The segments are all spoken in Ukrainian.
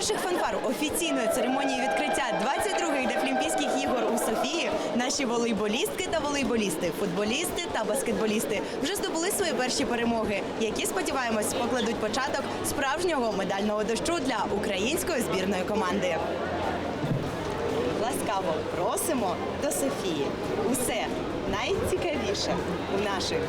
Перших фанфар офіційної церемонії відкриття 22-х Дефлімпійських ігор у Софії наші волейболістки та волейболісти, футболісти та баскетболісти вже здобули свої перші перемоги, які сподіваємось покладуть початок справжнього медального дощу для української збірної команди. Ласкаво просимо до Софії. Усе найцікавіше у наших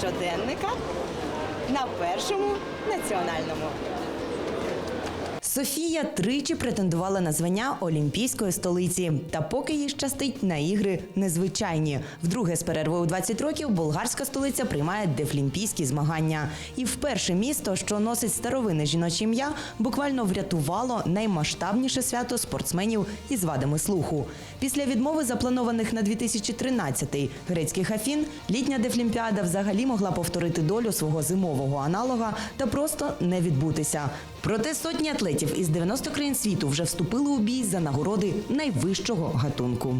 щоденниках на першому національному. Софія тричі претендувала на звання Олімпійської столиці. Та поки їй щастить на ігри незвичайні. Вдруге з перерви у 20 років болгарська столиця приймає дефлімпійські змагання. І вперше місто, що носить старовинне жіноче ім'я, буквально врятувало наймасштабніше свято спортсменів із вадами слуху. Після відмови запланованих на 2013-й грецьких Афін, літня дефлімпіада взагалі могла повторити долю свого зимового аналога та просто не відбутися. Проте сотні атлетів із 90 країн світу вже вступили у бій за нагороди найвищого гатунку.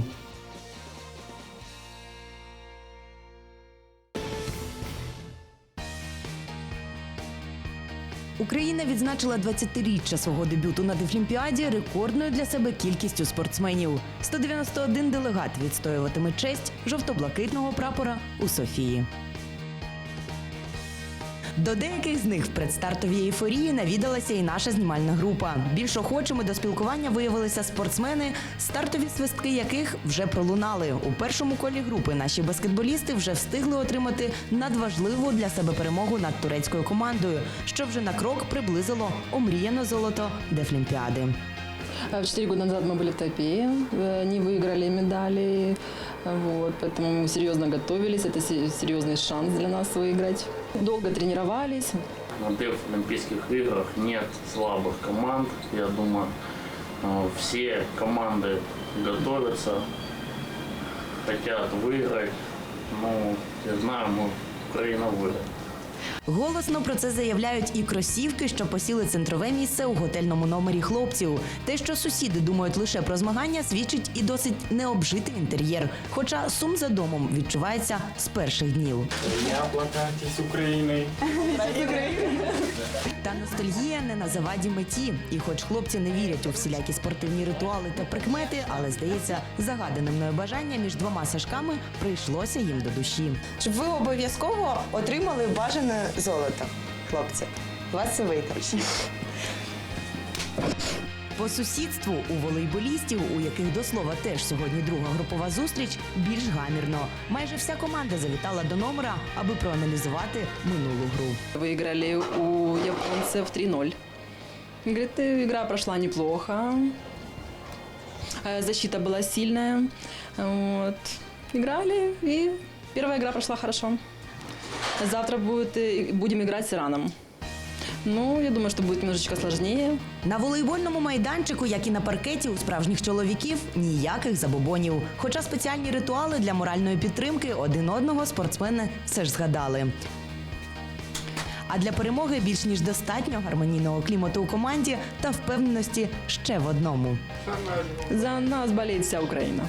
Україна відзначила 20-річчя свого дебюту на Дефлімпіаді рекордною для себе кількістю спортсменів. 191 делегат відстоюватиме честь жовто-блакитного прапора у Софії. До деяких з них в предстартовій ейфорії навідалася і наша знімальна група. Більш охочими до спілкування виявилися спортсмени, стартові свистки яких вже пролунали. У першому колі групи наші баскетболісти вже встигли отримати надважливу для себе перемогу над турецькою командою, що вже на крок приблизило омріяне золото Дефлімпіади. А Четыре года назад мы были в Тайпее, э, не выиграли медали, вот, поэтому мы серьезно готовились, это се- серьезный шанс для нас выиграть. Долго тренировались, На Дефлимпийских играх нет слабых команд. Я думаю, э, все команды готовятся, хотят выиграть. Ну, я знаю, мы Украина выиграет. Голосно про це заявляють і кросівки, що посіли центрове місце у готельному номері хлопців. Те, що сусіди думають лише про змагання, свідчить і досить необжитий інтер'єр. Хоча сум за домом відчувається з перших днів. Я плакатість України. Та не на заваді меті. І хоч хлопці не вірять у всілякі спортивні ритуали та прикмети, але здається, загадане мною бажання між двома сашками прийшлося їм до душі. Щоб ви обов'язково отримали бажане золото, хлопці. Вас це вийде. По сусідству у волейболістів, у яких до слова теж сьогодні друга групова зустріч, більш гамірно. Майже вся команда завітала до номера, аби проаналізувати минулу гру. выиграли у японцев 3-0. Говорит, «Э, игра прошла неплохо, Э, защита была сильная, вот. играли, и первая игра прошла хорошо. Завтра будет, э, будем играть с Ираном. Ну, я думаю, что будет немножечко сложнее. На волейбольному майданчику, як і на паркеті у справжніх чоловіків, ніяких забобонів. Хоча спеціальні ритуали для моральної підтримки один одного спортсмени все ж згадали. А для перемоги більш ніж достатньо гармонійного клімату у команді та впевненості ще в одному. За нас болеет вся Украина.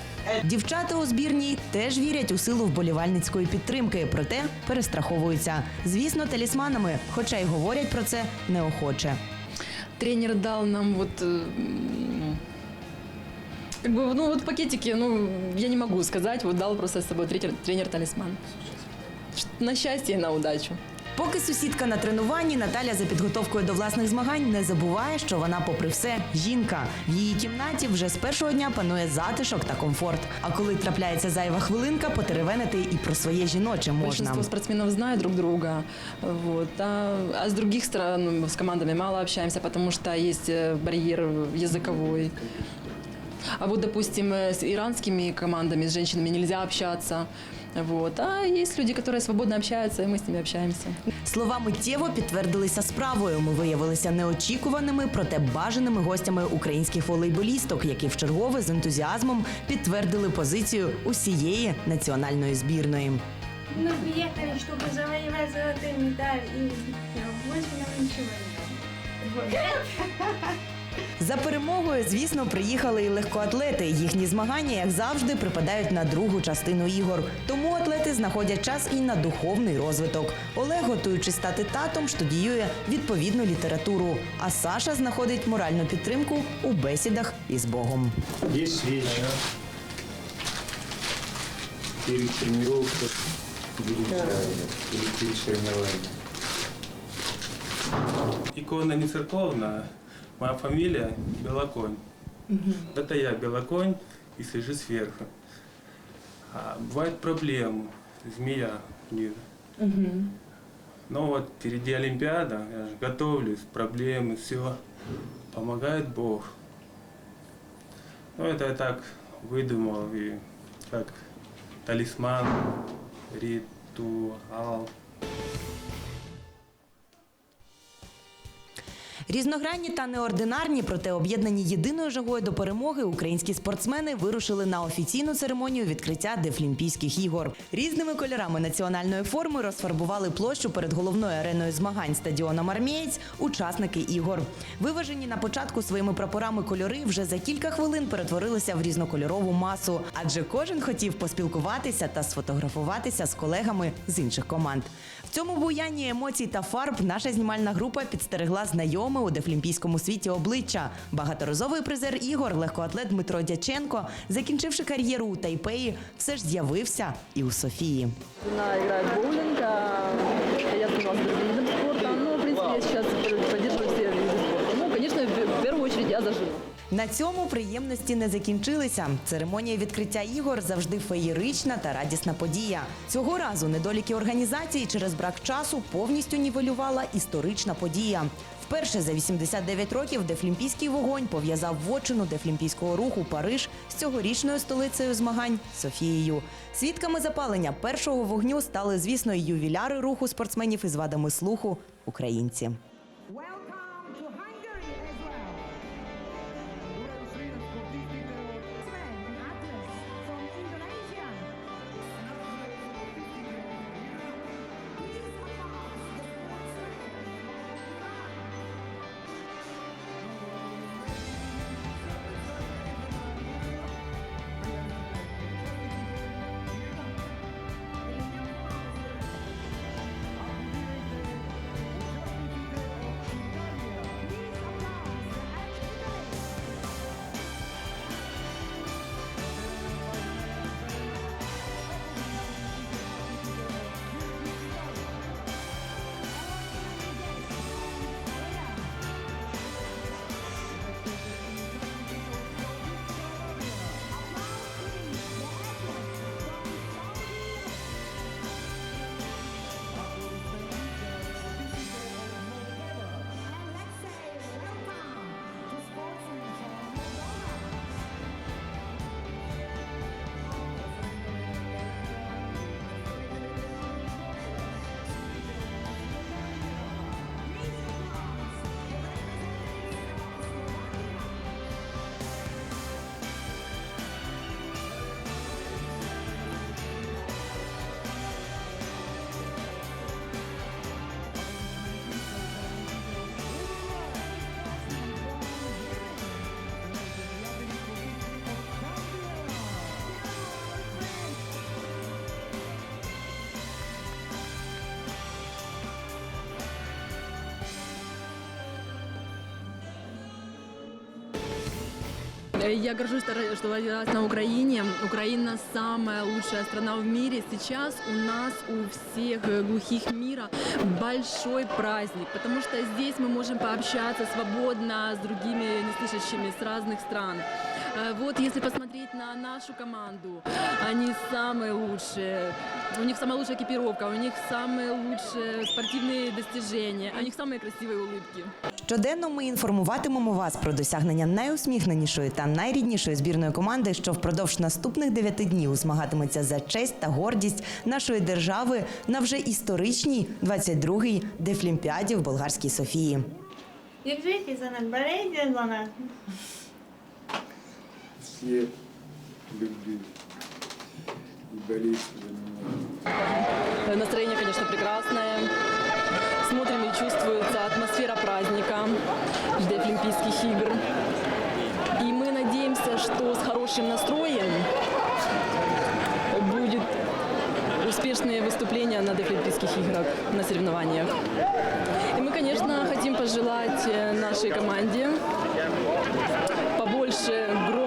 Дівчата у збірній теж вірять у силу вболівальницької підтримки, проте перестраховуються. Звісно, талісманами, хоча й говорять про це неохоче. Тренер дал нам вот э, как бы, ну вот пакетики, ну я не могу сказать, вот дал просто с собой тренер, тренер талисман. На счастье и на удачу. Поки сусідка на тренуванні, Наталя за підготовкою до власних змагань не забуває, що вона, попри все, жінка. В її кімнаті вже з першого дня панує затишок та комфорт. А коли трапляється зайва хвилинка, потеревенити і про своє жіноче можна. Большинство спортсменов знают друг друга, вот, а, а с других стран ну, с командами мало общаемся, потому что есть э, барьер языковой. А вот, допустим, э, с иранскими командами, с женщинами нельзя общаться. Вот. А есть люди, которые свободно общаются, и мы с ними общаемся. Слова миттєво підтвердилися справою. Ми виявилися неочікуваними, проте бажаними гостями українських волейболісток, які в чергове з ентузіазмом підтвердили позицію усієї національної збірної. Мы приехали, чтобы завоевать золотой медаль, и больше нам ничего не надо. за перемогою, звісно, приїхали і легкоатлети. Їхні змагання, як завжди, припадають на другу частину ігор. Тому атлети знаходять час і на духовний розвиток. Олег, готуючись стати татом, штудіює відповідну літературу. А Саша знаходить моральну підтримку у бесідах із Богом. Есть свечи. Перед тренировкой перед. Икона не церковная, моя фамилия Белоконь. Это я Белоконь и сижу сверху. А бывают проблемы, змея внизу. Но вот впереди Олимпиада, я же готовлюсь, проблемы, все. Помогает Бог. Ну, это я так выдумал, и как талисман, ритуал. Різногранні та неординарні, проте об'єднані єдиною жагою до перемоги, українські спортсмени вирушили на офіційну церемонію відкриття Дефлімпійських ігор. Різними кольорами національної форми розфарбували площу перед головною ареною змагань стадіоном Армієць учасники ігор. Виважені на початку своїми прапорами кольори вже за кілька хвилин перетворилися в різнокольорову масу, адже кожен хотів поспілкуватися та сфотографуватися з колегами з інших команд. Цьому буянні емоцій та фарб наша знімальна група підстерегла знайоме у дефлімпійському світі обличчя. Багаторазовий призер ігор, легкоатлет Дмитро Дяченко, закінчивши кар'єру у Тайпеї, все ж з'явився і у Софії. Вона грає боулінг, я занималась другим видом. Ну, в принципі, я сейчас поддерживаю все виды спорта. Ну, конечно, в в первую очередь я. На цьому приємності не закінчилися. Церемонія відкриття ігор завжди феєрична та радісна подія. Цього разу недоліки організації через брак часу повністю нівелювала історична подія. Вперше за 89 років Дефлімпійський вогонь пов'язав вотчину Дефлімпійського руху Париж з цьогорічною столицею змагань Софією. Свідками запалення першого вогню стали, звісно, ювіляри руху спортсменів із вадами слуху українці. Я горжусь, что родилась на Украине. Украина самая лучшая страна в мире. Сейчас у нас у всех э, глухих мира большой праздник, потому что здесь мы можем пообщаться свободно с другими неслышащими с разных стран. Э, Вот если посмотреть на нашу команду, они самые лучшие. У них самая лучшая экипировка, у них самые лучшие спортивные достижения, у них самые красивые улыбки. Щоденно ми інформуватимемо вас про досягнення найусміхненішої та найріднішої збірної команди, що впродовж наступних дев'яти днів змагатиметься за честь та гордість нашої держави на вже історичній 22-й Дефлімпіаді в Болгарській Софії. Держитесь за нас, болейте за нас. Все любви и болейте за меня. Э, Настроение, конечно, прекрасное. Смотрим и чувствуется атмосфера праздника. Дефлимпийском Дефлимпийских игр. И мы надеемся, что с хорошим настроем будет успешные выступления на Дефлимпийских играх, на соревнованиях. И мы, конечно, хотим пожелать э, нашей команде побольше громких